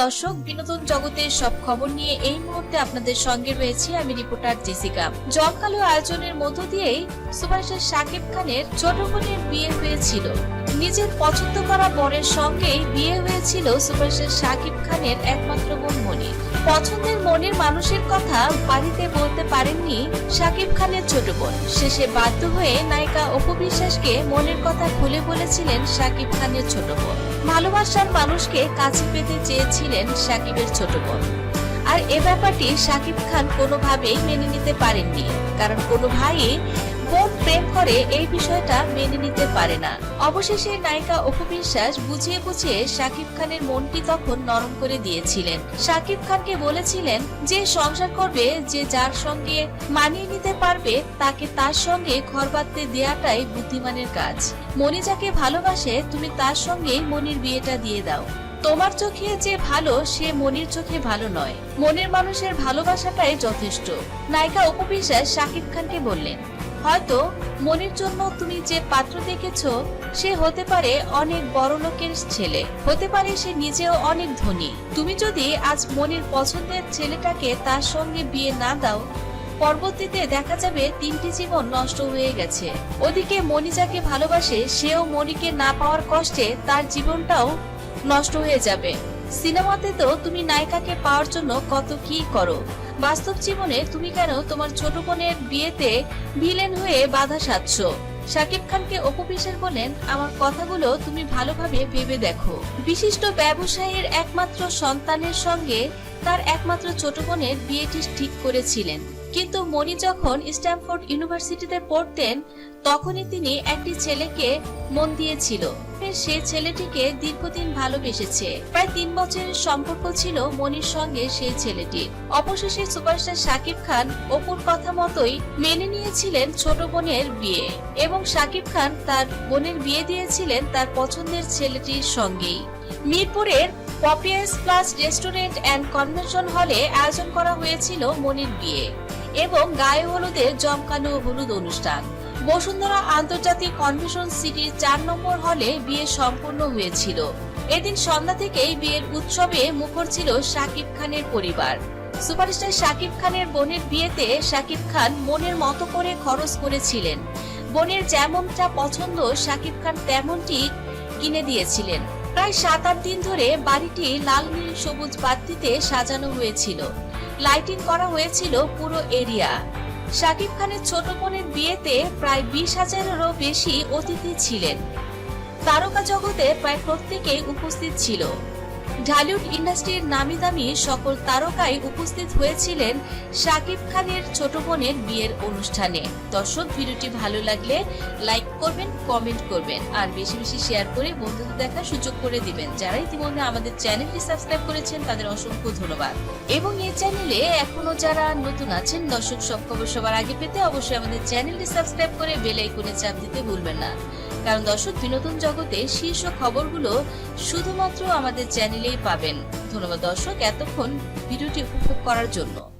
দর্শক, বিনোদন জগতের সব খবর নিয়ে এই মুহূর্তে আপনাদের সঙ্গে রয়েছে আমি রিপোর্টার জেসিকা। জমকালো আয়োজনের মধ্য দিয়েই সুপারস্টার শাকিব খানের ছোট বোনের বিয়ে হয়েছিল। নিজের পছন্দ করা বরের সঙ্গেই বিয়ে হয়েছিল সুপারস্টার শাকিব খানের একমাত্র বোন মনির পছন্দের মনের মানুষের কথা বাড়িতে বলতে পারেননি শাকিব খানের ছোট বোন। শেষে বাধ্য হয়ে নায়িকা অপু বিশ্বাসকে মনের কথা খুলে বলেছিলেন শাকিব খানের ছোট বোন। ভালোবাসার মানুষকে কাছে পেতে চেয়েছিলেন শাকিবের ছোট বোন। আর এ ব্যাপারটি শাকিব খান কোনোভাবেই মেনে নিতে পারেননি। কারণ কোনো ভাই বোন প্রেম করে এই বিষয়টা মেনে নিতে পারে না। অবশেষে নায়িকা অপু বিশ্বাস বুঝিয়ে বুঝিয়ে শাকিব খানের মনটি তখন নরম করে দিয়েছিলেন। শাকিব খানকে বলেছিলেন যে সংসার করবে, যে যার সঙ্গে মানিয়ে নিতে পারবে, তাকে তার সঙ্গে ঘর বাঁধতে দেওয়াটাই বুদ্ধিমানের কাজ। মনি যাকে ভালোবাসে, তুমি তার সঙ্গেই মনির বিয়েটা দিয়ে দাও। তোমার চোখে যে ভালো, সে মনির চোখে ভালো নয়। মনের মানুষের ভালোবাসাটাই যথেষ্ট। নায়িকা অপু বিশ্বাস শাকিব খানকে বললেন হয়তো মনির জন্য তুমি যে পাত্র দেখেছ, সে হতে পারে অনেক বড় লোকের ছেলে। হতে পারে সে নিজেও অনেক ধনী। তুমি যদি আজ মনির পছন্দের ছেলেটাকে তার সঙ্গে বিয়ে না দাও, পরবর্তীতে দেখা যাবে তিনটি জীবন নষ্ট হয়ে গেছে। ওদিকে মনি যাকে ভালোবাসে, সেও মনিকে না পাওয়ার কষ্টে তার জীবনটাও নষ্ট হয়ে যাবে। সিনেমাতে তো তুমি নায়িকাকে পাওয়ার জন্য কত কি করো। বাস্তব জীবনে তুমি কেন তোমার ছোট বোনের বিয়েতে ভিলেন হয়ে বাধা সাধছ শাকিব খানকে অপবিশ্বাস বলেন, আমার কথাগুলো তুমি ভালোভাবে ভেবে দেখো। বিশিষ্ট ব্যবসায়ীর একমাত্র সন্তানের সঙ্গে তার একমাত্র ছোট বোনের বিয়েটি ঠিক করেছিলেন। কিন্তু মনি যখন স্ট্যামফোর্ড ইউনিভার্সিটিতে পড়তেন তখনই তিনি একটি ছেলেকে মন দিয়েছিল। সে ছেলেটিকে দীর্ঘদিন ভালোবেসেছে। প্রায় তিন বছরের সম্পর্ক ছিল মনির সঙ্গে সেই ছেলেটির অবশেষে সুপারস্টার শাকিব খান অপুর কথা মতোই মেনে নিয়েছিলেন ছোট বোনের বিয়ে এবং শাকিব খান তার বোনের বিয়ে দিয়েছিলেন তার পছন্দের ছেলেটির সঙ্গেই। মিরপুরের পপিয়াস প্লাস রেস্টুরেন্ট অ্যান্ড কনভেনশন হলে আয়োজন করা হয়েছিল মনির বিয়ে এবং গায়ে হলুদের জমকানো হলুদ অনুষ্ঠান। বসুন্ধরা আন্তর্জাতিক কনভেনশন সিটির চার নম্বর হলে বিয়ে সম্পন্ন হয়েছিল। এদিন সন্ধ্যা থেকেই বিয়ের উৎসবে মুখর ছিল শাকিব খানের পরিবার। সুপারস্টার শাকিব খানের বোনের বিয়েতে শাকিব খান মনের মতো করে খরচ করেছিলেন। বোনের যেমনটা পছন্দ, শাকিব খান তেমনটি কিনে দিয়েছিলেন। প্রায় সাত আট দিন ধরে বাড়িটি লাল নীল সবুজ বাতিতে সাজানো হয়েছিল। লাইটিং করা হয়েছিল পুরো এরিয়া শাকিব খানের ছোট বোনের বিয়েতে প্রায় বিশ হাজারেরও বেশি অতিথি ছিলেন। তারকা জগতে প্রায় প্রত্যেকেই উপস্থিত ছিল। ঢালিউড ইন্ডাস্ট্রির নামি দামি সকল তারকাই উপস্থিত হয়েছিলেন শাকিব খানের ছোট বোনের বিয়ের অনুষ্ঠানে। দর্শক, ভিডিওটি ভালো লাগলে লাইক করবেন, কমেন্ট করবেন, আর বেশি বেশি শেয়ার করে বন্ধুদের দেখার সুযোগ করে দিবেন। যারা ইতিমধ্যে আমাদের চ্যানেলটি সাবস্ক্রাইব করেছেন, তাদের অসংখ্য ধন্যবাদ। এবং এই চ্যানেলে এখনও যারা নতুন আছেন, দর্শক, সব খবর সবার আগে পেতে অবশ্যই আমাদের চ্যানেলটি সাবস্ক্রাইব করে বেল আইকনে চাপ দিতে ভুলবেন না। কারণ দর্শক, বিনোদন জগতে শীর্ষ খবরগুলো শুধুমাত্র আমাদের চ্যানেলেই পাবেন। ধন্যবাদ দর্শক এতক্ষণ ভিডিওটি উপভোগ করার জন্য।